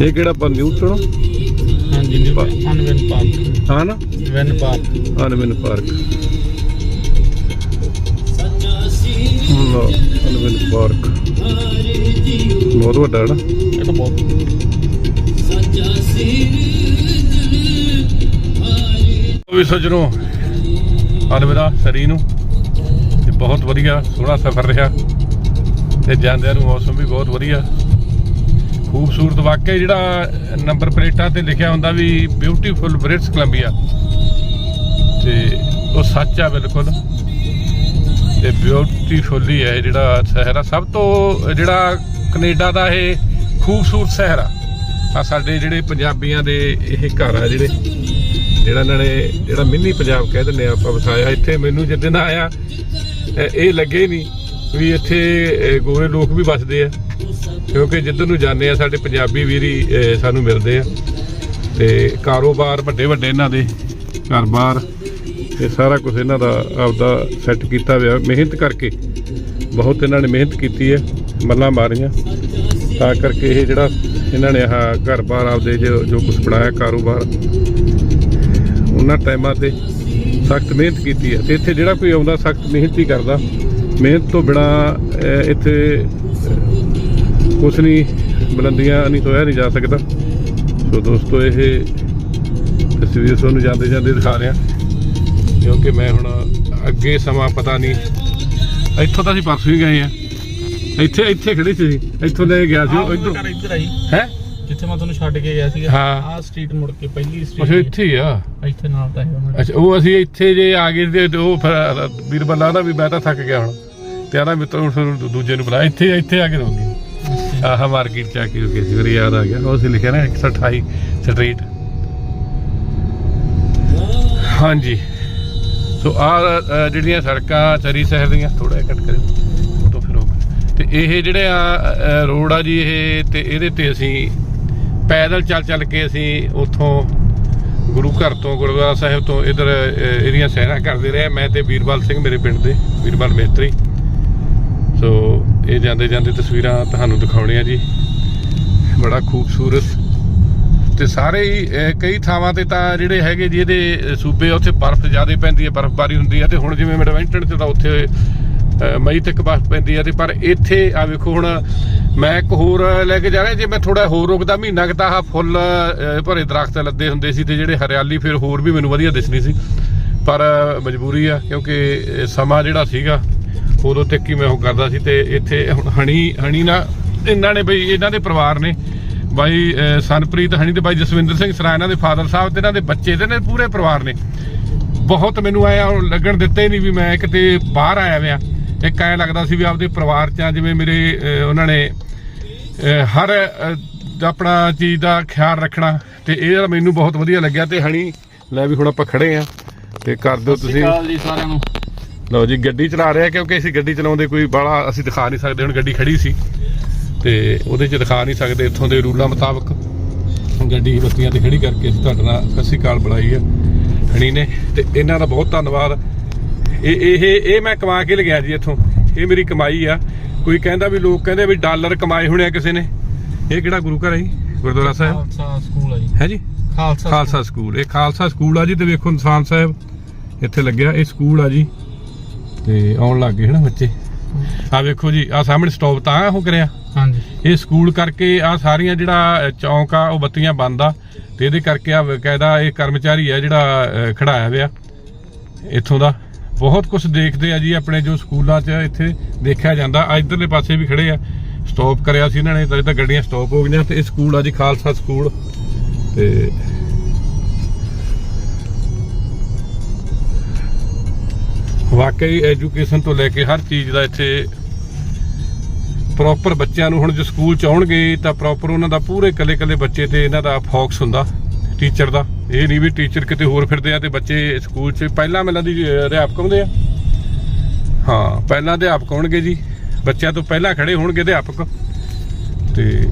ਇਹ ਕਿਹੜਾ ਪਰ ਨਿਊਟਰਲ ਹਾਂਜੀ ਨਿਊ ਪਾ- ਅਨਵਨ ਪਾਰਕ। ਹਾਂ ਨਾ? Van park. Unwin Park. ਲੋ ਅਨਵਿਨ ਪਾਰਕ। ਬਹੁਤ ਵੱਡਾ ਹੈ ਨਾ? ਇਹ ਤਾਂ ਬਹੁਤ ਵੀ ਸੱਜਣੋ ਅਨਵਿਦਾ ਸਰੀ ਨੂੰ। ਤੇ ਬਹੁਤ ਵਧੀਆ ਸੋਹਣਾ ਸਫ਼ਰ ਰਿਹਾ। ਤੇ ਜਾਂਦਿਆਂ ਨੂੰ ਮੌਸਮ ਵੀ ਬਹੁਤ ਵਧੀਆ। ਖੂਬਸੂਰਤ ਵਾਕਿਆ ਜਿਹੜਾ ਨੰਬਰ ਪਲੇਟਾਂ ਤੇ ਲਿਖਿਆ ਹੁੰਦਾ ਵੀ ਬਿਊਟੀਫੁਲ ਬ੍ਰਿਟਿਸ਼ ਕੋਲੰਬੀਆ ਤੇ ਉਹ ਸੱਚ ਆ ਬਿਲਕੁਲ। ਤੇ ਬਿਊਟੀਫੁਲ ਹੀ ਹੈ ਜਿਹੜਾ ਸ਼ਹਿਰ। ਆ ਸਭ ਤੋਂ ਜਿਹੜਾ ਕੈਨੇਡਾ ਦਾ ਇਹ ਖੂਬਸੂਰਤ ਸ਼ਹਿਰ। ਆ ਆ ਸਾਡੇ ਜਿਹੜੇ ਪੰਜਾਬੀਆਂ ਦੇ ਇਹ ਘਰ ਆ ਜਿਹੜੇ। ਜਿਹੜਾ ਇਹਨਾਂ ਨੇ ਜਿਹੜਾ ਮਿੰਨੀ ਪੰਜਾਬ ਕਹਿ ਦਿੰਦੇ ਆ ਆਪਾਂ ਵਸਾਇਆ। ਇੱਥੇ ਮੈਨੂੰ ਜਿੱਦਣ ਆਇਆ, ਇਹ ਲੱਗੇ ਨਹੀਂ ਵੀ ਇੱਥੇ ਗੋਰੇ ਲੋਕ ਵੀ ਵੱਸਦੇ ਆ। ਕਿਉਂਕਿ ਜਿੱਧਰ ਨੂੰ ਜਾਂਦੇ ਆ, ਸਾਡੇ ਪੰਜਾਬੀ ਵੀਰ ਹੀ ਸਾਨੂੰ ਮਿਲਦੇ ਆ। ਤੇ ਕਾਰੋਬਾਰ ਵੱਡੇ ਵੱਡੇ ਇਹਨਾਂ ਦੇ, ਘਰ-ਬਾਰ ਇਹ ਸਾਰਾ ਕੁਝ ਇਹਨਾਂ ਦਾ ਆਪਦਾ ਸੈੱਟ ਕੀਤਾ ਹੋਇਆ। ਮਿਹਨਤ ਕਰਕੇ ਬਹੁਤ ਇਹਨਾਂ ਨੇ ਮਿਹਨਤ ਕੀਤੀ ਹੈ, ਮੱਲਾਂ ਮਾਰੀਆਂ। ਤਾਂ ਕਰਕੇ ਇਹ ਜਿਹੜਾ ਇਹਨਾਂ ਨੇ ਆਹ ਘਰ-ਬਾਰ ਆਪਦੇ ਜੋ ਜੋ ਕੁਝ ਬਣਾਇਆ, ਕਾਰੋਬਾਰ, ਉਹਨਾਂ ਟਾਈਮਾਂ ਤੇ ਸਖਤ ਮਿਹਨਤ ਕੀਤੀ ਹੈ। ਤੇ ਇੱਥੇ ਜਿਹੜਾ ਕੋਈ ਆਉਂਦਾ, ਸਖਤ ਮਿਹਨਤ ਹੀ ਕਰਦਾ। ਮਿਹਨਤ ਤੋਂ ਬਿਨਾ ਇੱਥੇ ਕੁਝ ਨਹੀਂ ਬੁਲੰਦੀਆਂ ਨਹੀਂ ਤੋਇਆ ਨਹੀਂ ਜਾ ਸਕਦਾ। ਸੋ ਦੋਸਤੋ ਇਹ ਤਸਵੀਰ ਤੁਹਾਨੂੰ ਜਾਂਦੇ ਜਾਂਦੇ ਦਿਖਾ ਰਿਹਾ ਕਿਉਂਕਿ ਮੈਂ ਹੁਣ ਅੱਗੇ ਸਮਾਂ ਪਤਾ ਨਹੀਂ ਇੱਥੋਂ ਤਾਂ ਅਸੀਂ ਪਰਸੋਂ ਹੀ ਗਏ ਆ ਇੱਥੇ ਇੱਥੇ ਖੜੇ ਸੀ। ਇੱਥੋਂ ਲੈ ਗਿਆ ਸੀ ਉਹ ਇੱਧਰ। ਘਰ ਇੱਧਰ ਆਈ। ਹੈ? ਜਿੱਥੇ ਮੈਂ ਤੁਹਾਨੂੰ ਛੱਡ ਕੇ ਗਿਆ ਹਾਂ। ਆਹ ਸਟਰੀਟ ਮੁੜ ਕੇ ਪਹਿਲੀ ਅੱਛਾ ਸਟਰੀਟ ਇੱਥੇ ਹੀ ਆ? ਇੱਥੇ ਨਾਲ ਤਾਂ ਹੈ ਅੱਛਾ ਉਹ ਅਸੀਂ ਇੱਥੇ ਜੇ ਆ ਗਏ ਤੇ ਉਹ ਫਿਰ ਵੀਰ ਬੱਲਾ ਦਾ ਵੀ ਮੈਂ ਤਾਂ ਥੱਕ ਗਿਆ ਹੁਣ। ਤੇ ਆਦਾ ਮਿੱਤਰ ਦੂਜੇ ਨੂੰ ਬੁਲਾ ਇੱਥੇ ਇੱਥੇ ਆ ਕੇ ਰੋਗੀ ਆਹ ਮਾਰਕੀਟ ਚ ਆ ਕੇ ਰੁਕੇ ਸੀ, ਮੇਰੇ ਯਾਦ ਆ ਗਿਆ। ਉਹ ਸੀ ਲਿਖਿਆ ਨਾ 128 ਸਟਰੀਟ ਹਾਂਜੀ। ਸੋ ਆ ਜਿਹੜੀਆਂ ਸੜਕਾਂ ਚਰੀ ਸ਼ਹਿਰ ਦੀਆਂ ਥੋੜਾ ਜਿਹਾ ਕੱਟ ਕਰਿਓ। ਤੋਂ ਫਿਰ ਉਹ ਤੇ ਇਹ ਜਿਹੜੇ ਆ ਰੋਡ ਆ ਜੀ, ਇਹ ਤੇ ਇਹਦੇ ਤੇ ਅਸੀਂ ਪੈਦਲ ਚੱਲ ਚੱਲ ਕੇ ਅਸੀਂ ਉੱਥੋਂ ਗੁਰੂ ਘਰ ਤੋਂ, ਗੁਰਦੁਆਰਾ ਸਾਹਿਬ ਤੋਂ ਇਧਰ ਇਹਦੀਆਂ ਸੈਰਾਂ ਕਰਦੇ ਰਹੇ। ਮੈਂ ਤੇ ਵੀਰਵਾਲ ਸਿੰਘ, ਮੇਰੇ ਪਿੰਡ ਦੇ ਵੀਰਵਾਲ ਮੇਤਰੀ ਸੋ ਇਹ ਜਾਂਦੇ ਜਾਂਦੇ ਤਸਵੀਰਾਂ ਤੁਹਾਨੂੰ ਦਿਖਾਉਣੀਆਂ ਜੀ। ਬੜਾ ਖੂਬਸੂਰਤ ਤੇ ਸਾਰੇ ਹੀ ਕਈ ਥਾਵਾਂ ਤੇ ਤਾਂ ਜਿਹੜੇ ਹੈਗੇ ਜੀ ਇਹਦੇ ਸੂਬੇ ਉੱਥੇ ਬਰਫ਼ ਜ਼ਿਆਦਾ ਪੈਂਦੀ ਹੈ, ਬਰਫ਼ਬਾਰੀ ਹੁੰਦੀ ਹੈ ਤੇ ਹੁਣ ਜਿਵੇਂ ਮਿਡਵੈਂਟਨ ਤੇ ਤਾਂ ਉੱਥੇ ਮਈ ਤੱਕ ਬਰਫ਼ ਪੈਂਦੀ ਹੈ ਤੇ ਪਰ ਇੱਥੇ ਆ ਵੇਖੋ ਹੁਣ ਮੈਂ ਇੱਕ ਹੋਰ ਲੈ ਕੇ ਜਾ ਰਿਹਾ, ਜੇ ਮੈਂ ਥੋੜਾ ਹੋਰ ਰੁਕਦਾ, ਮਹੀਨਾ ਕੁ ਤਾਂ ਆਹ ਫੁੱਲ ਭਰੇ ਦਰਖਤ ਲੱਦੇ ਹੁੰਦੇ ਸੀ ਤੇ ਜਿਹੜੇ ਹਰਿਆਲੀ ਫਿਰ ਹੋਰ ਵੀ ਮੈਨੂੰ ਵਧੀਆ ਦਿਸਣੀ ਸੀ। ਪਰ ਮਜਬੂਰੀ ਆ ਕਿਉਂਕਿ ਸਮਾਂ ਜਿਹੜਾ ਸੀਗਾ ਉਦੋਂ ਤੱਕ ਹੀ ਮੈਂ ਉਹ ਕਰਦਾ ਸੀ ਤੇ ਇੱਥੇ ਹੁਣ ਹਣੀ ਹਣੀ ਨਾ ਇਹਨਾਂ ਨੇ ਬਈ ਇਹਨਾਂ ਦੇ ਪਰਿਵਾਰ ਨੇ ਬਾਈ ਸਨਪ੍ਰੀਤ ਹਣੀ ਤੇ ਬਾਈ ਜਸਵਿੰਦਰ ਸਿੰਘ ਸਰਾ ਇਹਨਾਂ ਦੇ ਫਾਦਰ ਸਾਹਿਬ ਤੇ ਇਹਨਾਂ ਦੇ ਬੱਚੇ ਤੇ ਨੇ ਪੂਰੇ ਪਰਿਵਾਰ ਨੇ। ਬਹੁਤ ਮੈਨੂੰ ਆਇਆ ਲੱਗਣ ਦਿੱਤੇ ਨਹੀਂ ਵੀ ਮੈਂ ਕਿਤੇ ਬਾਹਰ ਆਇਆ ਵਿਆ ਇੱਕ ਐ ਲੱਗਦਾ ਸੀ ਵੀ ਆਪਦੇ ਪਰਿਵਾਰ ਚ ਆ ਜਿਵੇਂ ਮੇਰੇ ਉਹਨਾਂ ਨੇ ਹਰ ਆਪਣਾ ਚੀਜ਼ ਦਾ ਖਿਆਲ ਰੱਖਣਾ। ਤੇ ਇਹ ਮੈਨੂੰ ਬਹੁਤ ਵਧੀਆ ਲੱਗਿਆ ਤੇ ਹਣੀ ਲੈ ਵੀ ਹੁਣ ਆਪਾਂ ਖੜੇ ਆ। ਤੇ ਕਰ ਦਿਓ ਤੁਸੀਂ। ਜੀ ਸਾਰਿਆਂ ਨੂੰ। ਲਓ ਜੀ ਗੱਡੀ ਚਲਾ ਰਿਹਾ ਕਿਉਂਕਿ ਅਸੀਂ ਗੱਡੀ ਚਲਾਉਂਦੇ ਕੋਈ ਬਾਹਲਾ ਅਸੀਂ ਦਿਖਾ ਨਹੀਂ ਸਕਦੇ ਹੁਣ ਗੱਡੀ ਖੜੀ ਸੀ। ਤੇ ਉਹਦੇ 'ਚ ਦਿਖਾ ਨਹੀਂ ਸਕਦੇ ਇੱਥੋਂ ਦੇ ਰੂਲਾਂ ਮੁਤਾਬਕ। ਗੱਡੀ ਬੱਤੀਆਂ ਤੇ ਖੜੀ ਕਰਕੇ ਅਸੀਂ ਤੁਹਾਡੇ ਨਾਲ ਸਤਿ ਸ਼੍ਰੀ ਅਕਾਲ ਬੁਲਾਈ ਆ ਹਣੀ ਨੇ। ਤੇ ਇਹਨਾਂ ਦਾ ਬਹੁਤ ਧੰਨਵਾਦ। ਇਹ ਇਹ ਇਹ ਮੈਂ ਕਮਾ ਕੇ ਲਗਿਆ ਜੀ ਇੱਥੋਂ। ਇਹ ਮੇਰੀ ਕਮਾਈ ਆ। ਕੋਈ ਕਹਿੰਦਾ ਵੀ ਲੋਕ ਕਹਿੰਦੇ ਵੀ ਡਾਲਰ ਕਮਾਏ ਹੋਣੇ ਆ ਕਿਸੇ ਨੇ। ਇਹ ਕਿਹੜਾ ਗੁਰੂ ਘਰ ਹੈ ਜੀ? ਗੁਰਦੁਆਰਾ ਸਾਹਿਬ? ਖਾਲਸਾ ਸਕੂਲ ਆ ਜੀ। ਹੈ ਜੀ? ਖਾਲਸਾ ਖਾਲਸਾ ਸਕੂਲ। ਇਹ ਖਾਲਸਾ ਸਕੂਲ ਆ ਜੀ ਤੇ ਵੇਖੋ ਨਿਸ਼ਾਨ ਸਾਹਿਬ ਇੱਥੇ ਲੱਗਿਆ। ਇਹ ਸਕੂਲ ਆ ਜੀ। ਤੇ ਆਉਣ ਲੱਗ ਗਏ ਹਨਾ ਬੱਚੇ। ਆ ਵੇਖੋ ਜੀ ਆ ਸਾਹਮਣੇ ਸਟਾਪ ਤਾਂ ਉਹ ਕਰਿਆ ਹਾਂਜੀ। ਇਹ ਸਕੂਲ ਕਰਕੇ ਆ ਸਾਰੀਆਂ ਜਿਹੜਾ ਚੌਂਕ ਆ ਉਹ ਬੱਤੀਆਂ ਬੰਦ ਆ। ਤੇ ਇਹਦੇ ਕਰਕੇ ਆ ਬਕਾਇਦਾ ਇਹ ਕਰਮਚਾਰੀ ਆ ਜਿਹੜਾ ਖੜਾਇਆ ਹੋਇਆ। ਇੱਥੋਂ ਦਾ। ਬਹੁਤ ਕੁਝ ਦੇਖਦੇ ਆ ਜੀ ਆਪਣੇ ਜੋ ਸਕੂਲਾਂ 'ਚ ਇੱਥੇ ਦੇਖਿਆ ਜਾਂਦਾ। ਆ ਇਧਰਲੇ ਪਾਸੇ ਵੀ ਖੜੇ ਆ। ਸਟਾਪ ਕਰਿਆ ਸੀ ਇਹਨਾਂ ਨੇ ਤਾਂ ਗੱਡੀਆਂ ਸਟਾਪ ਹੋ ਗਈਆਂ ਤੇ ਇਹ ਸਕੂਲ ਆ ਜੀ ਖਾਲਸਾ ਸਕੂਲ। ਤੇ ਵਾਕਈ ਐਜੂਕੇਸ਼ਨ ਤੋਂ ਲੈ ਕੇ ਹਰ ਚੀਜ਼ ਦਾ ਇੱਥੇ ਪ੍ਰੋਪਰ ਬੱਚਿਆਂ ਨੂੰ ਹੁਣ ਜੇ ਸਕੂਲ ਚ ਆਉਣਗੇ ਤਾਂ ਪ੍ਰੋਪਰ ਉਹਨਾਂ ਦਾ ਪੂਰੇ ਕੱਲੇ ਕੱਲੇ ਬੱਚੇ ਤੇ ਇਹਨਾਂ ਦਾ ਫੋਕਸ ਹੁੰਦਾ ਟੀਚਰ ਦਾ। ਇਹ ਨਹੀਂ ਵੀ ਟੀਚਰ ਕਿਤੇ ਹੋਰ ਫਿਰਦੇ ਆ ਤੇ ਬੱਚੇ ਸਕੂਲ 'ਚ ਪਹਿਲਾਂ ਮਿਲਾਂ ਦੀ ਅਧਿਆਪਕ ਹੁੰਦੇ ਆ। ਹਾਂ, ਪਹਿਲਾਂ ਅਧਿਆਪਕ ਹੋਣਗੇ ਜੀ। ਬੱਚਿਆਂ ਤੋਂ ਪਹਿਲਾਂ ਖੜੇ ਹੋਣਗੇ ਅਧਿਆਪਕ। ਤੇ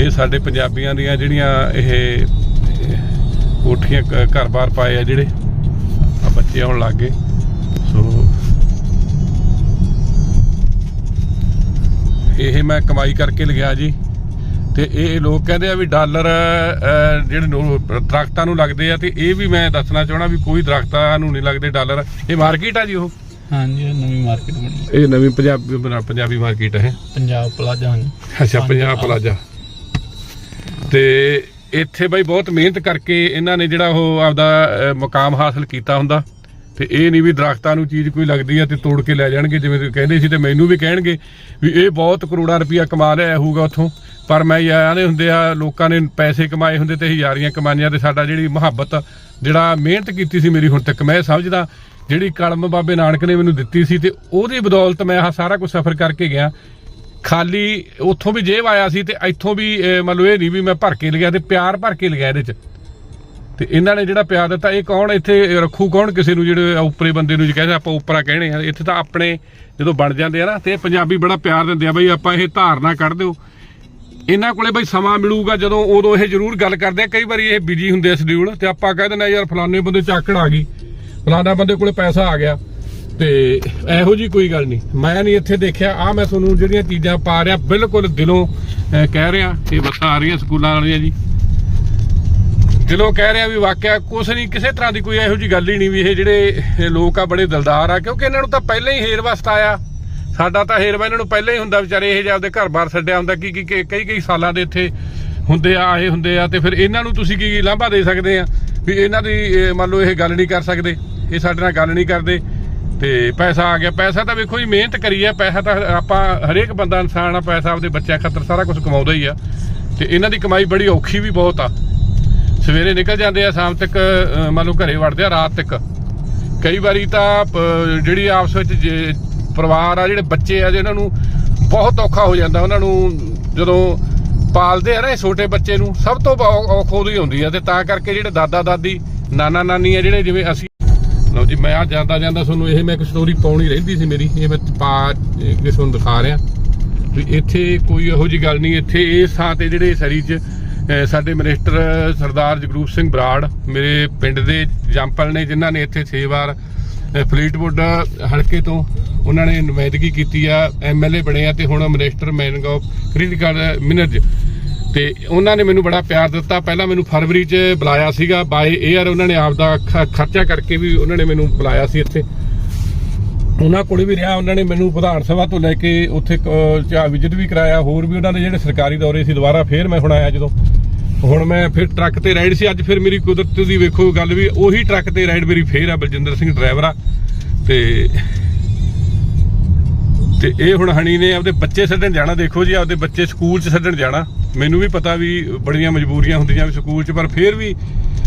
ਇਹ ਸਾਡੇ ਪੰਜਾਬੀਆਂ ਦੀਆਂ ਜਿਹੜੀਆਂ ਇਹ ਕੋਠੀਆਂ ਘਰ-ਬਾਰ ਪਾਏ ਆ ਜਿਹੜੇ। ਆ ਬੱਚੇ ਆਉਣ ਲੱਗ ਗਏ। ਸੋ ਇਹ ਮੈਂ ਕਮਾਈ ਕਰਕੇ ਲਗਿਆ ਜੀ। ਤੇ ਇਹ ਲੋਕ ਕਹਿੰਦੇ ਆ ਵੀ ਡਾਲਰ ਜਿਹੜੇ ਦਰਖਤਾਂ ਨੂੰ ਲੱਗਦੇ ਆ ਤੇ ਇਹ ਵੀ ਮੈਂ ਦੱਸਣਾ ਚਾਹਣਾ ਵੀ ਕੋਈ ਦਰਖਤਾਂ ਨੂੰ ਨਹੀਂ ਲੱਗਦੇ ਡਾਲਰ। ਇਹ ਮਾਰਕੀਟ ਆ ਜੀ ਉਹ? ਹਾਂਜੀ ਇਹ ਨਵੀਂ ਮਾਰਕੀਟ ਬਣੀ ਹੈ। ਇਹ ਨਵੀਂ ਪੰਜਾਬੀ ਪੰਜਾਬੀ ਮਾਰਕੀਟ ਹੈ। ਪੰਜਾਬ ਪਲਾਜ਼ਾ ਹਾਂਜੀ। ਅੱਛਾ ਪੰਜਾਬ। ਪਲਾਜ਼ਾ। ਤੇ ਇੱਥੇ ਬਈ ਬਹੁਤ ਮਿਹਨਤ ਕਰਕੇ ਇਹਨਾਂ ਨੇ ਜਿਹੜਾ ਉਹ ਆਪਦਾ ਮੁਕਾਮ ਹਾਸਲ ਕੀਤਾ ਹੁੰਦਾ। ਤੇ ਇਹ ਨਹੀਂ ਵੀ ਦਰਖਤਾਂ ਨੂੰ ਚੀਜ਼ ਕੋਈ ਲੱਗਦੀ ਆ ਤੇ ਤੋੜ ਕੇ ਲੈ ਜਾਣਗੇ, ਜਿਵੇਂ ਤੁਸੀਂ ਕਹਿੰਦੇ ਸੀ ਤੇ ਮੈਨੂੰ ਵੀ ਕਹਿਣਗੇ ਵੀ ਇਹ ਬਹੁਤ ਕਰੋੜਾਂ ਰੁਪਇਆ ਕਮਾ ਲਿਆ ਹੋਊਗਾ ਉੱਥੋਂ। ਪਰ ਮੈਂ ਇਹ ਹੁੰਦੇ ਆ, ਲੋਕਾਂ ਨੇ ਪੈਸੇ ਕਮਾਏ ਹੁੰਦੇ ਤੇ ਹਜ਼ਾਰੀਆਂ ਕਮਾਈਆਂ ਤੇ ਸਾਡਾ ਜਿਹੜੀ ਮੁਹੱਬਤ, ਜਿਹੜਾ ਮਿਹਨਤ ਕੀਤੀ ਸੀ ਮੇਰੀ ਹੁਣ ਤੱਕ, ਮੈਂ ਸਮਝਦਾ ਜਿਹੜੀ ਕਲਮ ਬਾਬੇ ਨਾਨਕ ਨੇ ਮੈਨੂੰ ਦਿੱਤੀ ਸੀ ਤੇ ਉਹਦੀ ਬਦੌਲਤ ਮੈਂ ਆਹ ਸਾਰਾ ਕੁਝ ਸਫ਼ਰ ਕਰਕੇ ਗਿਆ। ਖਾਲੀ ਉੱਥੋਂ ਵੀ ਜੇਬ ਆਇਆ ਸੀ ਤੇ ਇੱਥੋਂ ਵੀ ਮਤਲਬ ਇਹ ਨਹੀਂ ਵੀ ਮੈਂ ਭਰ ਕੇ ਲਿਆ ਤੇ ਪਿਆਰ ਭਰ ਕੇ ਲਿਆ ਇਹਦੇ ਚ। ਤੇ ਇਹਨਾਂ ਨੇ ਜਿਹੜਾ ਪਿਆਰ ਦਿੱਤਾ, ਇਹ ਕੌਣ ਇੱਥੇ ਰੱਖੂ ਕੌਣ ਕਿਸੇ ਨੂੰ ਜਿਹੜੇ ਉੱਪਰੇ ਬੰਦੇ ਨੂੰ ਜੇ ਕਹਿੰਦੇ ਆਪਾਂ ਉੱਪਰਾ ਕਹਿਣੇ ਆ, ਇੱਥੇ ਤਾਂ ਆਪਣੇ ਜਦੋਂ ਬਣ ਜਾਂਦੇ ਆ ਨਾ, ਤੇ ਪੰਜਾਬੀ ਬੜਾ ਪਿਆਰ ਦਿੰਦੇ ਆ, ਬਈ ਆਪਾਂ ਇਹ ਧਾਰਨਾ ਕੱਢ ਦਿਓ। ਇਹਨਾਂ ਕੋਲੇ ਬਈ ਸਮਾਂ ਮਿਲੂਗਾ ਜਦੋਂ ਉਦੋਂ ਇਹ ਜ਼ਰੂਰ ਗੱਲ ਕਰਦੇ ਆ, ਕਈ ਵਾਰੀ ਇਹ ਬਿਜ਼ੀ ਹੁੰਦੇ ਆ ਸ਼ਡਿਊਲ ਤੇ ਆਪਾਂ ਕਹਿ ਦਿੰਦੇ ਆ, ਯਾਰ ਫਲਾਣੇ ਬੰਦੇ ਚਾਕੜ ਆ ਗਈ, ਫਲਾਣਾ ਬੰਦੇ ਕੋਲੇ ਪੈਸਾ ਆ ਗਿਆ। ਤੇ ਇਹੋ ਜੀ ਕੋਈ ਗੱਲ ਨਹੀਂ। ਮੈਂ ਨਹੀਂ ਇੱਥੇ ਦੇਖਿਆ। ਆ ਮੈਂ ਤੁਹਾਨੂੰ ਜਿਹੜੀਆਂ ਚੀਜ਼ਾਂ ਪਾ ਰਿਹਾ, ਬਿਲਕੁਲ ਦਿਲੋਂ ਕਹਿ ਰਿਹਾ, ਇਹ ਬੱਸਾਂ ਆ ਰਹੀਆਂ, ਸਕੂਲਾਂ ਵਾਲੀਆਂ ਜੀ। ਦਿਲੋਂ ਕਹਿ ਰਿਹਾ ਵੀ ਵਾਕਿਆ ਕੁਛ ਨਹੀਂ, ਕਿਸੇ ਤਰ੍ਹਾਂ ਦੀ ਕੋਈ ਇਹੋ ਜੀ ਗੱਲ ਹੀ ਨਹੀਂ ਵੀ ਇਹ ਜਿਹੜੇ ਲੋਕ ਆ ਬੜੇ ਦਿਲਦਾਰ ਆ, ਕਿਉਂਕਿ ਇਹਨਾਂ ਨੂੰ ਤਾਂ ਪਹਿਲਾਂ ਹੀ ਹੇਰ ਵਸਤ ਆਇਆ ਸਾਡਾ ਤਾਂ ਹੇਰਵਾ ਇਹਨਾਂ ਨੂੰ ਪਹਿਲਾਂ ਹੀ ਹੁੰਦਾ, ਵਿਚਾਰੇ ਇਹ ਜਿਹੇ ਆਪਦੇ ਘਰ-ਬਾਰ ਛੱਡਿਆ ਹੁੰਦਾ, ਕਿ ਕੀ ਕਈ ਕਈ ਸਾਲਾਂ ਦੇ ਇੱਥੇ ਹੁੰਦੇ ਆ, ਆਏ ਹੁੰਦੇ ਆ, ਤੇ ਫਿਰ ਇਹਨਾਂ ਨੂੰ ਤੁਸੀਂ ਕੀ ਲਾਂਭਾ ਦੇ ਸਕਦੇ ਆ? ਵੀ ਇਹਨਾਂ ਦੀ ਮੰਨ ਲਓ ਇਹ ਗੱਲ ਨਹੀਂ ਕਰ ਸਕਦੇ, ਇਹ ਸਾਡੇ ਨਾਲ ਗੱਲ ਨਹੀਂ ਕਰਦੇ। ਤੇ ਪੈਸਾ ਆ ਗਿਆ। ਪੈਸਾ ਤਾਂ ਵੇਖੋ ਜੀ, ਮਿਹਨਤ ਕਰੀ ਆ। ਪੈਸਾ ਤਾਂ ਆਪਾਂ ਹਰੇਕ ਬੰਦਾ ਇਨਸਾਨ ਆ, ਪੈਸਾ ਆਪਦੇ ਬੱਚਿਆਂ ਖਾਤਰ ਸਾਰਾ ਕੁਝ ਕਮਾਉਂਦਾ ਹੀ ਆ। ਤੇ ਇਹਨਾਂ ਦੀ ਕਮਾਈ ਬੜੀ ਔਖੀ ਵੀ ਬਹੁਤ ਆ। ਸਵੇਰੇ ਨਿਕਲ ਜਾਂਦੇ ਆ, ਸ਼ਾਮ ਤੱਕ ਮੰਨ ਲਓ ਘਰੇ ਵੜਦੇ ਆ, ਰਾਤ ਤੱਕ। ਕਈ ਵਾਰੀ ਤਾਂ ਜਿਹੜੀ ਆਪਸ ਵਿੱਚ ਜੇ ਪਰਿਵਾਰ ਆ, ਜਿਹੜੇ ਬੱਚੇ ਆ, ਜਿਹਨਾਂ ਨੂੰ ਬਹੁਤ ਔਖਾ ਹੋ ਜਾਂਦਾ। ਉਹਨਾਂ ਨੂੰ ਜਦੋਂ ਪਾਲਦੇ ਆ ਨਾ ਇਹ ਛੋਟੇ ਬੱਚੇ ਨੂੰ, ਸਭ ਤੋਂ ਔ- ਔਖ ਉਹਦੀ ਹੁੰਦੀ ਆ। ਤੇ ਤਾਂ ਕਰਕੇ ਜਿਹੜੇ ਦਾਦਾ ਦਾਦੀ ਨਾਨਾ ਨਾਨੀ ਆ, ਜਿਹੜੇ ਜਿਵੇਂ ਅਸੀਂ ਜੀ ਮੈਂ ਆ ਜਾਂਦਾ ਜਾਂਦਾ ਤੁਹਾਨੂੰ ਇਹ ਮੈਂ ਇੱਕ ਸਟੋਰੀ ਪਾਉਣੀ ਰਹਿੰਦੀ ਸੀ ਮੇਰੀ, ਇਹ ਮੈਂ ਪਾ ਇਹ ਕਿਸੇ ਨੂੰ ਦਿਖਾ ਰਿਹਾ। ਵੀ ਇੱਥੇ ਕੋਈ ਇਹੋ ਜੀ ਗੱਲ ਨਹੀਂ, ਇੱਥੇ ਇਸ ਥਾਂ ਤੇ ਜਿਹੜੇ ਸਰੀ 'ਚ ਸਾਡੇ ਮਿਨਿਸਟਰ ਸਰਦਾਰ ਜਗਰੂਪ ਸਿੰਘ ਬਰਾੜ, ਮੇਰੇ ਪਿੰਡ ਦੇ ਜੰਪਲ ਨੇ, ਜਿਨ੍ਹਾਂ ਨੇ ਇੱਥੇ 6 ਵਾਰ ਫਲੀਟਵੁੱਡ ਹਲਕੇ ਤੋਂ ਉਹਨਾਂ ਨੇ ਨੁਮਾਇੰਦਗੀ ਕੀਤੀ ਆ ਐਮਐਲਏ ਬਣੇ ਆ ਤੇ ਹੁਣ minister mining of critical minerals ਤੇ ਉਹਨਾਂ ਨੇ ਮੈਨੂੰ ਬੜਾ ਪਿਆਰ ਦਿੱਤਾ। ਪਹਿਲਾਂ ਮੈਨੂੰ ਫਰਵਰੀ 'ਚ ਬੁਲਾਇਆ ਸੀਗਾ ਬਾਏ 에ਅਰ ਉਹਨਾਂ ਨੇ ਆਪਦਾ ਖ- ਖਰਚਾ ਕਰਕੇ ਵੀ ਉਹਨਾਂ ਨੇ ਮੈਨੂੰ ਬੁਲਾਇਆ ਸੀ ਇੱਥੇ। ਉਹਨਾਂ ਕੋਲੇ ਵੀ ਰਿਹਾ, ਉਹਨਾਂ ਨੇ ਮੈਨੂੰ ਵਿਧਾਨ ਸਭਾ ਤੋਂ ਲੈ ਕੇ ਉੱਥੇ ਚਾ ਵਿਜ਼ਿਟ ਵੀ ਕਰਾਇਆ, ਹੋਰ ਵੀ ਉਹਨਾਂ ਦੇ ਜਿਹੜੇ ਸਰਕਾਰੀ ਦੌਰੇ ਸੀ, ਦੁਬਾਰਾ ਫੇਰ ਮੈਂ ਹੁਣ ਆਇਆ ਜਦੋਂ। ਹੁਣ ਮੈਂ ਫਿਰ ਟਰੱਕ ਤੇ ਰਾਈਡ ਸੀ, ਅੱਜ ਫਿਰ ਮੇਰੀ ਕੁਦਰਤ ਦੀ ਵੇਖੋ ਗੱਲ ਵੀ ਉਹੀ ਟਰੱਕ ਤੇ ਰਾਈਡ ਮੇਰੀ ਫੇਰ ਆ, ਬਲਜਿੰਦਰ ਸਿੰਘ ਡਰਾਈਵਰ ਆ। ਤੇ ਤੇ ਇਹ ਹੁਣ ਹਣੀ ਨੇ ਆਪਦੇ ਬੱਚੇ ਛੱਡਣ ਜਾਣਾ, ਦੇਖੋ ਜੀ, ਆਪਦੇ ਬੱਚੇ ਸਕੂਲ 'ਚ ਛੱਡਣ ਜਾਣਾ। ਮੈਨੂੰ ਵੀ ਪਤਾ ਵੀ ਬੜੀਆਂ ਮਜਬੂਰੀਆਂ ਹੁੰਦੀਆਂ ਵੀ ਸਕੂਲ 'ਚ, ਪਰ ਫੇਰ ਵੀ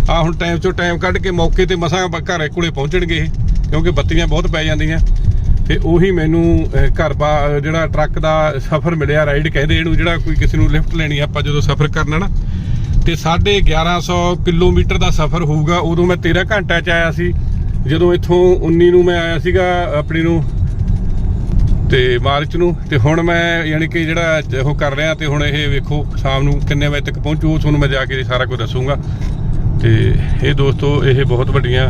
ਆ ਹੁਣ ਟਾਈਮ 'ਚੋਂ ਟਾਈਮ ਕੱਢ ਕੇ ਮੌਕੇ ਤੇ ਮਸਾਂ ਘਰ ਕੋਲੇ ਪਹੁੰਚਣਗੇ ਇਹ, ਕਿਉਂਕਿ ਬੱਤੀਆਂ ਬਹੁਤ ਪੈ ਜਾਂਦੀਆਂ। ਤੇ ਉਹੀ ਮੈਨੂੰ ਘਰ ਬਾ, ਜਿਹੜਾ ਟਰੱਕ ਦਾ ਸਫ਼ਰ ਮਿਲਿਆ ਰਾਈਡ ਕਹਿੰਦੇ ਇਹਨੂੰ, ਜਿਹੜਾ ਕੋਈ ਕਿਸੇ ਨੂੰ ਲਿਫਟ ਲੈਣੀ ਆਪਾਂ ਜਦੋਂ ਸਫ਼ਰ ਕਰਨਾ ਨਾ। ਤੇ 1150 ਕਿਲੋਮੀਟਰ ਦਾ ਸਫ਼ਰ ਹੋਊਗਾ, ਉਦੋਂ ਮੈਂ 13 ਘੰਟਿਆਂ 'ਚ ਆਇਆ ਸੀ। ਜਦੋਂ ਇੱਥੋਂ 19 ਨੂੰ ਮੈਂ ਆਇਆ ਸੀਗਾ, ਆਪਣੀ ਨੂੰ ਤੇ ਮਾਰਚ ਨੂੰ ਤੇ ਹੁਣ ਮੈਂ ਯਾਨੀ ਕਿ ਜਿਹੜਾ ਉਹ ਕਰ ਰਿਹਾ ਤੇ ਹੁਣ ਇਹ ਵੇਖੋ ਸ਼ਾਮ ਨੂੰ ਕਿੰਨੇ ਵਜੇ ਤੱਕ ਪਹੁੰਚੂ ਤੁਹਾਨੂੰ ਮੈਂ ਜਾ ਕੇ ਸਾਰਾ ਕੁਝ ਦੱਸੂਗਾ। ਤੇ ਇਹ ਦੋਸਤੋ, ਇਹ ਬਹੁਤ ਵੱਡੀਆਂ,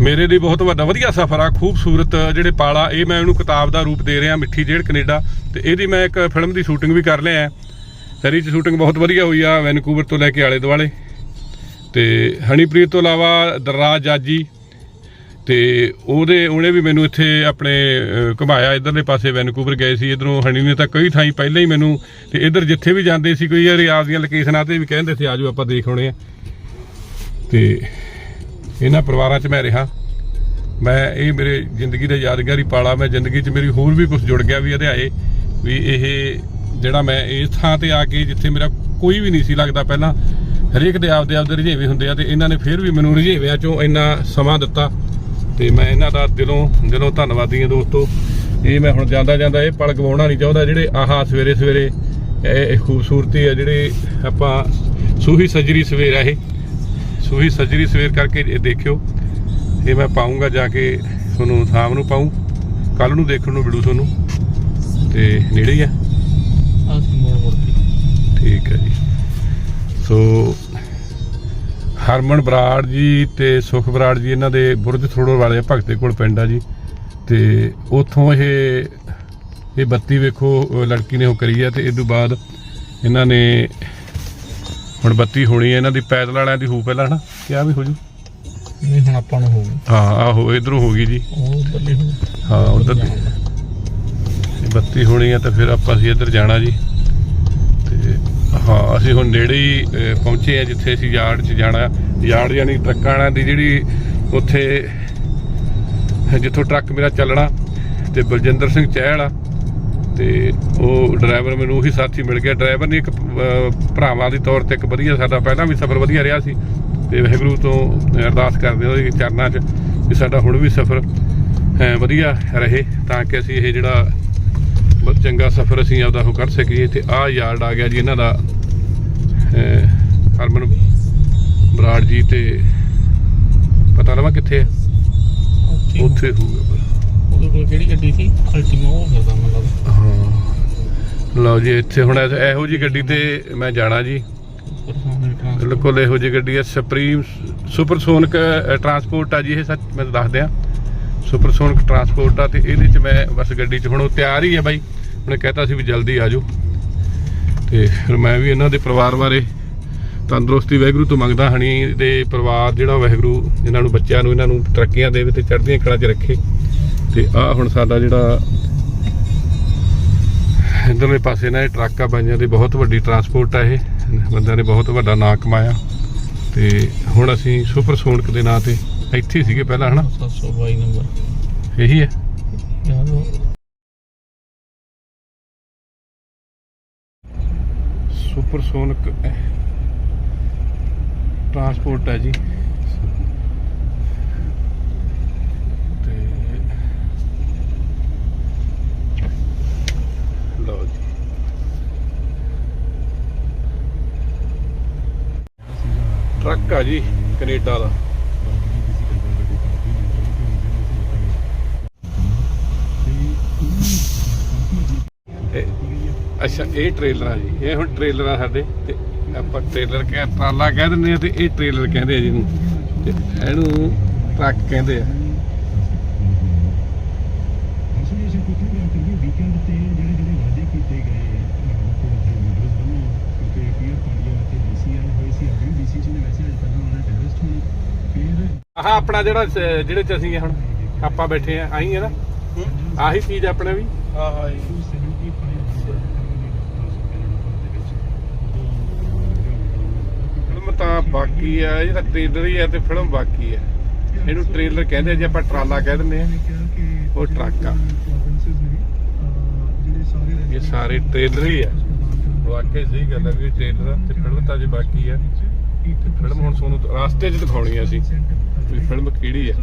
ਮੇਰੇ ਲਈ ਬਹੁਤ ਵੱਡਾ, ਵਧੀਆ ਸਫ਼ਰ ਆ, ਖੂਬਸੂਰਤ ਜਿਹੜੇ ਪਾਲਾ, ਇਹ ਮੈਂ ਉਹਨੂੰ ਕਿਤਾਬ ਦਾ ਰੂਪ ਦੇ ਰਿਹਾ, ਮਿੱਠੀ ਜੇੜ ਕੈਨੇਡਾ, ਤੇ ਇਹਦੀ ਮੈਂ ਇੱਕ ਫਿਲਮ ਦੀ ਸ਼ੂਟਿੰਗ ਵੀ ਕਰ ਲਿਆ ਸਰੀ ਚ ਸ਼ੂਟਿੰਗ ਬਹੁਤ ਵਧੀਆ ਹੋਈ ਆ, ਵੈਨਕੂਵਰ ਤੋਂ ਲੈ ਕੇ ਆਲੇ ਦੁਆਲੇ ਤੇ ਹਨੀਪ੍ਰੀਤ ਤੋਂ ਇਲਾਵਾ ਦਰਰਾਜ ਜਾਜੀ ਤੇ ਉਹਦੇ ਉਹਨੇ ਵੀ ਮੈਨੂੰ ਇੱਥੇ ਆਪਣੇ ਅਹ, ਘੁਮਾਇਆ। ਇਧਰਲੇ ਪਾਸੇ ਵੈਨਕੂਵਰ ਗਏ ਸੀ ਇਧਰੋਂ ਹਣੀ ਨੇ ਤਾਂ ਕਈ ਥਾਈਂ ਪਹਿਲਾਂ ਹੀ ਮੈਨੂੰ ਤੇ ਇਧਰ ਜਿੱਥੇ ਵੀ ਜਾਂਦੇ ਸੀ ਕੋਈ ਯਾਰ ਦੀਆਂ ਲੋਕੇਸ਼ਨਾਂ ਤੇ ਵੀ ਕਹਿੰਦੇ ਸੀ ਆਜੋ ਆਪਾਂ ਦੇਖ ਆਉਣੇ ਆ। ਤੇ ਇਹਨਾਂ ਪਰਿਵਾਰਾਂ 'ਚ ਮੈਂ ਰਿਹਾ। ਮੈਂ ਇਹ ਮੇਰੇ ਜ਼ਿੰਦਗੀ ਦਾ ਯਾਦਗਾਰੀ ਪਾਲਾ। ਮੈਂ ਜ਼ਿੰਦਗੀ 'ਚ ਮੇਰੀ ਹੋਰ ਵੀ ਕੁਝ ਜੁੜ ਗਿਆ ਵੀ ਅਧਿਆਏ ਵੀ ਇਹ ਜਿਹੜਾ ਮੈਂ ਇਸ ਥਾਂ ਤੇ ਆ ਕੇ ਜਿੱਥੇ ਮੇਰਾ ਕੋਈ ਵੀ ਨਹੀਂ ਸੀ ਲੱਗਦਾ ਪਹਿਲਾਂ ਹਰੇਕ ਦੇ ਆਪਦੇ ਆਪਦੇ ਰੁਝੇਵੇ ਹੁੰਦੇ ਆ ਤੇ ਇਹਨਾਂ ਨੇ ਫਿਰ ਵੀ ਮੈਨੂੰ ਰੁਝੇਵਿਆਂ 'ਚੋਂ ਇੰਨਾ ਸਮਾਂ ਦਿੱਤਾ। ਤੇ ਮੈਂ ਇਹਨਾਂ ਦਾ ਦਿਲੋਂ ਦਿਲੋਂ ਧੰਨਵਾਦੀ ਹਾਂ ਦੋਸਤੋ। ਇਹ ਮੈਂ ਹੁਣ ਜਾਂਦਾ ਜਾਂਦਾ ਇਹ ਪਲ ਗਵਾਉਣਾ ਨਹੀਂ ਚਾਹੁੰਦਾ ਜਿਹੜੇ ਆਹਾ ਸਵੇਰੇ ਸਵੇਰੇ ਇਹ ਖੂਬਸੂਰਤੀ ਆ ਜਿਹੜੇ ਆਪਾਂ ਸੂਹੀ ਸਜਰੀ ਸਵੇਰ ਆ ਇਹ। ਸੂਹੀ ਸਜਰੀ ਸਵੇਰ ਕਰਕੇ ਇਹ ਦੇਖਿਓ ਇਹ ਮੈਂ ਪਾਉਂਗਾ ਜਾ ਕੇ ਤੁਹਾਨੂੰ ਸ਼ਾਮ ਨੂੰ ਪਾਉਂ ਕੱਲ ਨੂੰ ਦੇਖਣ ਨੂੰ ਮਿਲੂ ਤੁਹਾਨੂੰ। ਤੇ ਨੇੜੇ ਹੀ ਆ। ਠੀਕ ਹੈ ਜੀ। ਸੋ ਹਰਮਨ ਬਰਾੜ ਜੀ ਤੇ ਸੁਖ ਬਰਾੜ ਜੀ ਇਹਨਾਂ ਦੇ ਬੁਰਜ ਥੋੜੋ ਵਾਲੇ ਭਗਤੇ ਕੋਲ ਪਿੰਡ ਆ ਜੀ। ਤੇ ਉੱਥੋਂ ਇਹ ਇਹ ਬੱਤੀ ਵੇਖੋ ਲੜਕੀ ਨੇ ਉਹ ਕਰੀ ਆ ਤੇ ਇਸ ਤੋਂ ਬਾਅਦ ਇਹਨਾਂ ਨੇ ਹੁਣ ਬੱਤੀ ਹੋਣੀ ਹੈ ਇਹਨਾਂ ਦੀ ਪੈਦਲ ਵਾਲਿਆਂ ਦੀ ਹੋਊ ਪਹਿਲਾਂ ਹਨਾ? ਕਿਆ ਵੀ ਹੋ ਜੂ। ਨਹੀਂ ਹੁਣ ਆਪਾਂ ਨੂੰ ਹੋ ਗਈ। ਹਾਂ ਆਹੋ ਇਧਰੋਂ ਹੋ ਗਈ ਜੀ। ਉਹ ਬੱਲੇ ਹੋ ਉਧਰ ਬੱਤੀ ਹੋਣੀ ਹੈ ਤਾਂ ਫਿਰ ਆਪਾਂ ਅਸੀਂ ਇੱਧਰ ਜਾਣਾ ਜੀ। ਹਾਂ, ਅਸੀਂ ਹੁਣ ਨੇੜੇ ਹੀ ਪਹੁੰਚੇ ਆ ਜਿੱਥੇ ਅਸੀਂ ਯਾਰਡ 'ਚ ਜਾਣਾ। ਯਾਰਡ ਯਾਨੀ ਟਰੱਕਾਂ ਵਾਲਿਆਂ ਦੀ ਜਿਹੜੀ ਉੱਥੇ, ਜਿੱਥੋਂ ਟਰੱਕ ਮੇਰਾ ਚੱਲਣਾ ਤੇ ਬਲਜਿੰਦਰ ਸਿੰਘ ਚਹਿਲ ਆ, ਤੇ ਉਹ ਡਰਾਈਵਰ ਮੈਨੂੰ ਉਹੀ ਸਾਥੀ ਮਿਲ ਗਿਆ। ਡਰਾਈਵਰ ਨੇ ਇੱਕ ਭਰਾਵਾਂ ਦੀ ਤੌਰ ਤੇ ਇੱਕ ਵਧੀਆ ਸਾਡਾ ਪਹਿਲਾਂ ਵੀ ਸਫ਼ਰ ਵਧੀਆ ਰਿਹਾ ਸੀ ਤੇ ਵਾਹਿਗੁਰੂ ਤੋਂ ਅਰਦਾਸ ਕਰਦੇ ਹਾਂ ਉਹਦੇ ਚਰਨਾਂ 'ਚ ਵੀ ਸਾਡਾ ਹੁਣ ਵੀ ਸਫ਼ਰ ਵਧੀਆ ਰਹੇ ਤਾਂ ਕਿ ਅਸੀਂ ਇਹ ਜਿਹੜਾ ਚੰਗਾ ਸਫ਼ਰ ਅਸੀਂ ਆਪਦਾ ਉਹ ਕਰ ਸਕੀਏ। ਤੇ ਆਹ ਯਾਰਡ ਆ ਗਿਆ ਜੀ ਇਹਨਾਂ ਦਾ ਹਰਮਨ ਬਰਾੜ ਜੀ ਤੇ ਪਤਾ ਲਵਾ ਕਿੱਥੇ ਹੈ ਉੱਥੇ ਹੋਊਗਾ ਉਹਦੇ ਕੋਲ ਕਿਹੜੀ ਗੱਡੀ ਸੀ? ਅਲਟੀਮਾ ਉਹ ਫਿਰਦਾ ਮੈਨੂੰ ਲੱਗਦਾ ਹਾਂ। ਲਓ ਜੀ ਇੱਥੇ ਹੁਣ ਇਹ- ਜੀ ਗੱਡੀ ਤੇ ਮੈਂ ਜਾਣਾ ਜੀ। ਬਿਲਕੁਲ ਇਹੋ ਜੀ ਗੱਡੀ ਹੈ ਸੁਪਰੀਮ ਸੁਪਰਸੋਨਿਕ ਟਰਾਂਸਪੋਰਟ ਆ ਜੀ ਇਹ ਸੱਚ ਮੈਂ ਦੱਸ ਦਿਆਂ। ਸੁਪਰਸੋਨਿਕ ਟਰਾਂਸਪੋਰਟ ਆ ਤੇ ਇਹਦੇ ਚ ਮੈਂ ਬਸ ਗੱਡੀ ਚ ਹੁਣ ਉਹ ਤਿਆਰ ਹੀ ਆ ਬਾਈ। ਉਹਨੇ ਕਹਿਤਾ ਸੀ ਵੀ ਜਲਦੀ ਆ ਜਾਓ। ਤੇ ਫਿਰ ਮੈਂ ਵੀ ਇਹਨਾਂ ਦੇ ਪਰਿਵਾਰ ਬਾਰੇ ਤੰਦਰੁਸਤੀ ਵਾਹਿਗੁਰੂ ਤੋਂ ਮੰਗਦਾ ਹਣੀ ਦੇ ਪਰਿਵਾਰ ਜਿਹੜਾ ਵਾਹਿਗੁਰੂ ਇਹਨਾਂ ਨੂੰ ਬੱਚਿਆਂ ਨੂੰ ਇਹਨਾਂ ਨੂੰ ਤਰੱਕੀਆਂ ਦੇਵੇ ਤੇ ਚੜ੍ਹਦੀਆਂ ਕਲਾ 'ਚ ਰੱਖੇ। ਤੇ ਆ ਹੁਣ ਸਾਡਾ ਜਿਹੜਾ ਇਧਰਲੇ ਪਾਸੇ ਨਾ ਇਹ ਟਰੱਕ ਆ ਬਾਈਆਂ ਦੀ, ਬਹੁਤ ਵੱਡੀ ਟਰਾਂਸਪੋਰਟ ਆ ਇਹ। ਬੰਦਿਆਂ ਨੇ ਬਹੁਤ ਵੱਡਾ ਨਾਂ ਕਮਾਇਆ। ਤੇ ਹੁਣ ਅਸੀਂ ਸੁਪਰਸੋਨਿਕ ਦੇ ਨਾਂ ਤੇ ਇੱਥੇ ਹੀ ਸੀਗੇ ਪਹਿਲਾਂ ਹਨਾ? 722 ਨੰਬਰ। ਇਹੀ ਹੈ। ਯਾਰ ਉਹ ਸੁਪਰਸੋਨਿਕ ਟਰਾਂਸਪੋਰਟ ਹੈ ਜੀ। ਤੇ ਲਓ ਜੀ। ਟਰੱਕ ਆ ਜੀ ਕੈਨੇਡਾ ਦਾ। ਅੱਛਾ ਇਹ ਟ੍ਰੇਲਰ ਆ ਜੀ। ਇਹ ਹੁਣ ਟ੍ਰੇਲਰ ਆ ਸਾਡੇ ਤੇ ਆਪਾਂ ਟ੍ਰੇਲਰ ਕਹਿ ਟਰਾਲਾ ਕਹਿ ਦਿੰਦੇ ਆ ਤੇ ਇਹ ਟ੍ਰੇਲਰ ਕਹਿੰਦੇ ਆ ਜਿਹਨੂੰ ਤੇ ਇਹਨੂੰ ਟਰੱਕ ਕਹਿੰਦੇ ਆ। ਆਹ ਆਪਣਾ ਜਿਹੜਾ ਜਿਹੜੇ ਚ ਅਸੀਂ ਹੁਣ ਆਪਾਂ ਬੈਠੇ ਆ ਆਹੀ ਹੈ ਨਾ? ਆਹੀ ਚੀਜ਼ ਆਪਣੇ ਵੀ। ਆਹ ਹਾਂ ਫਿਲਮ ਤਾਂ ਬਾਕੀ ਆ ਇਹਦਾ ਟ੍ਰੇਲਰ ਹੀ ਆ ਤੇ ਫਿਲਮ ਬਾਕੀ ਆ। ਇਹਨੂੰ ਟ੍ਰੇਲਰ ਕਹਿੰਦੇ ਜੇ ਆਪਾਂ ਟਰਾਲਾ ਕਹਿ ਦਿੰਦੇ ਆ। ਉਹ ਟਰੱਕ ਆ। ਇਹ ਸਾਰੇ ਟ੍ਰੇਲਰ ਹੀ ਆ। ਵਾਕਈ ਸਹੀ ਗੱਲ ਆ ਵੀ ਟ੍ਰੇਲਰ ਤੇ ਫਿਲਮ ਤਾਂ ਜੇ ਬਾਕੀ ਆ। ਫਿਲਮ ਹੁਣ ਤੁਹਾਨੂੰ ਰਾਸਤੇ 'ਚ ਦਿਖਾਉਣੀ ਆ ਸੀ ਵੀ ਫਿਲਮ ਕਿਹੜੀ ਆ।